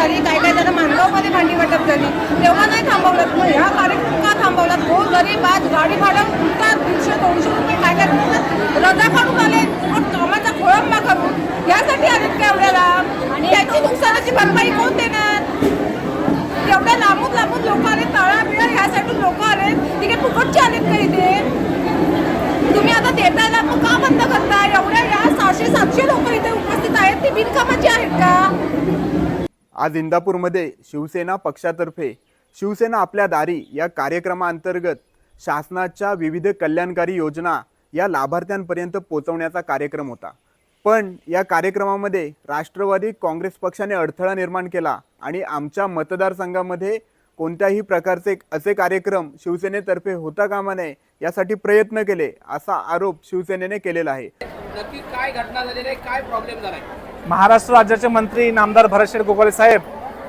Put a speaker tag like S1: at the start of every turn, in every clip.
S1: झाली काय काय जण मानगावमध्ये भांडी वाटप झाली. तेव्हा नाही थांबवलं. मग ह्या कार्यक्रम का थांबवला तो हो, गरीब आज गाडी भाडं उठतात दीडशे दोनशे रुपये काय काय रजा काढून आले. कामाचा खोळंबा करून यासाठी आलेत का आपल्याला आणि याची नुकसानाची भरपाई कोण देणार? एवढ्या लांबून लांबून लोक आले तळा बिळा ह्यासाठी लोक आले. तिकडे फुकटचे आलेत का इथे? तुम्ही आता देताना मग का बंद करता एवढ्या या सहाशे सातशे लोक इथे उपस्थित आहेत. ती बिनकामाची आहेत का?
S2: आज इंदापूरमध्ये शिवसेना पक्षातर्फे शिवसेना आपल्या दारी या कार्यक्रमाअंतर्गत शासनाच्या विविध कल्याणकारी योजना या लाभार्थ्यांपर्यंत पोचवण्याचा कार्यक्रम होता. पण या कार्यक्रमामध्ये राष्ट्रवादी काँग्रेस पक्षाने अडथळा निर्माण केला आणि आमच्या मतदारसंघामध्ये कोणत्याही प्रकारचे असे कार्यक्रम शिवसेनेतर्फे होता कामा नये यासाठी प्रयत्न केले असा आरोप शिवसेनेने केलेला आहे.
S3: नक्की काय घटना झालेली आहे? काय प्रॉब्लेम झालाय?
S4: महाराष्ट्र राज्याचे मंत्री नामदार भरतशेठ गोगावले साहेब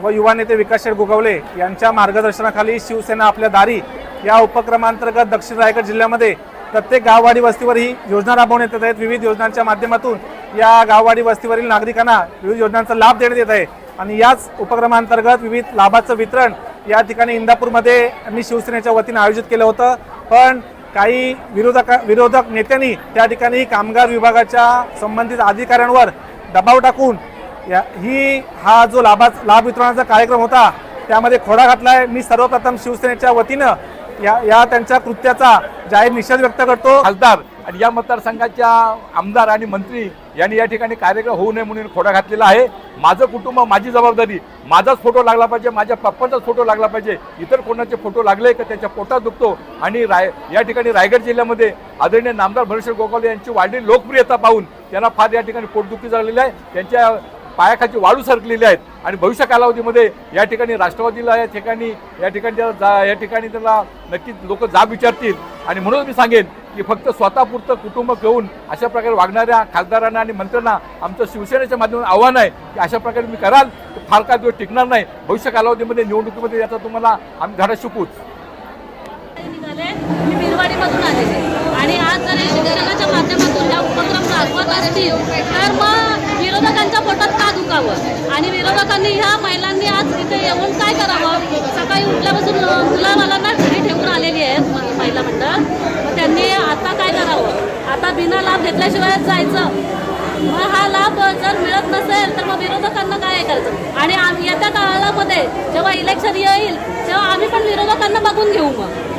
S4: व युवा नेते विकासशेठ गोगावले यांच्या मार्गदर्शनाखाली शिवसेना आपल्या दारी या उपक्रमांतर्गत दक्षिण रायगड जिल्ह्यामध्ये प्रत्येक गाववाडी वस्तीवर ही योजना राबवण्यात येत आहेत. विविध योजनांच्या माध्यमातून या गाववाडी वस्तीवरील नागरिकांना विविध योजनांचा लाभ देण्यात येत आहे. आणि याच उपक्रमांतर्गत विविध लाभाचं वितरण या ठिकाणी इंदापूरमध्ये मी शिवसेनेच्या वतीनं आयोजित केलं होतं. पण काही विरोधक विरोधक नेत्यांनी त्या ठिकाणी कामगार विभागाच्या संबंधित अधिकाऱ्यांवर दबाव टाकून या ही हा जो लाभा लाभ वितरणाचा कार्यक्रम होता त्यामध्ये खोडा घातला आहे मी सर्वप्रथम शिवसेनेच्या वतीनं या या त्यांच्या कृत्याचा जाहीर निषेध व्यक्त करतो.
S5: खासदार आणि या मतदारसंघाच्या आमदार आणि मंत्री यांनी या ठिकाणी कार्यक्रम होऊ नये म्हणून खोडा घातलेला आहे. माझं कुटुंब माझी जबाबदारी. माझाच फोटो लागला पाहिजे माझ्या पप्पांचाच फोटो लागला पाहिजे. इतर कोणाचे फोटो लागले का त्याच्या पोटात दुखतो. आणि राय या ठिकाणी रायगड जिल्ह्यामध्ये आदरणीय नामदार भरशेठ गोगावले यांची वाढली लोकप्रियता पाहून त्यांना फार या ठिकाणी पोटदुखी झालेली आहे. त्यांच्या पायाखाची वाळू सरकलेली आहेत. आणि भविष्य कालावधीमध्ये या ठिकाणी राष्ट्रवादीला या ठिकाणी या ठिकाणी त्याला जा या ठिकाणी त्याला नक्कीच लोक जाब विचारतील. आणि म्हणून मी सांगेन की फक्त स्वतःपुरतं कुटुंब घेऊन अशा प्रकारे वागणाऱ्या खासदारांना आणि मंत्र्यांना आमचं शिवसेनेच्या माध्यमातून आव्हान आहे की अशा प्रकारे मी कराल तर फार काय दिवस टिकणार नाही. भविष्य कालावधीमध्ये निवडणुकीमध्ये याचा तुम्हाला आम्ही धडा शिकूच
S6: आणि आज जर हे शिक्षणाच्या माध्यमातून या उपक्रम राबवत असतील तर मग विरोधकांच्या पोटात का दुखावं आणि विरोधकांनी ह्या महिलांनी आज इथे येऊन काय करावं? सकाळी उठल्यापासून मुला घरी ठेवून आलेली आहेत महिला मंडळ. मग त्यांनी आता काय करावं? आता बिना लाभ घेतल्याशिवाय जायचं. मग हा लाभ जर मिळत नसेल तर मग विरोधकांना काय हे करायचं? आणि येत्या काळामध्ये जेव्हा इलेक्शन येईल तेव्हा आम्ही पण विरोधकांना बघून घेऊ मग.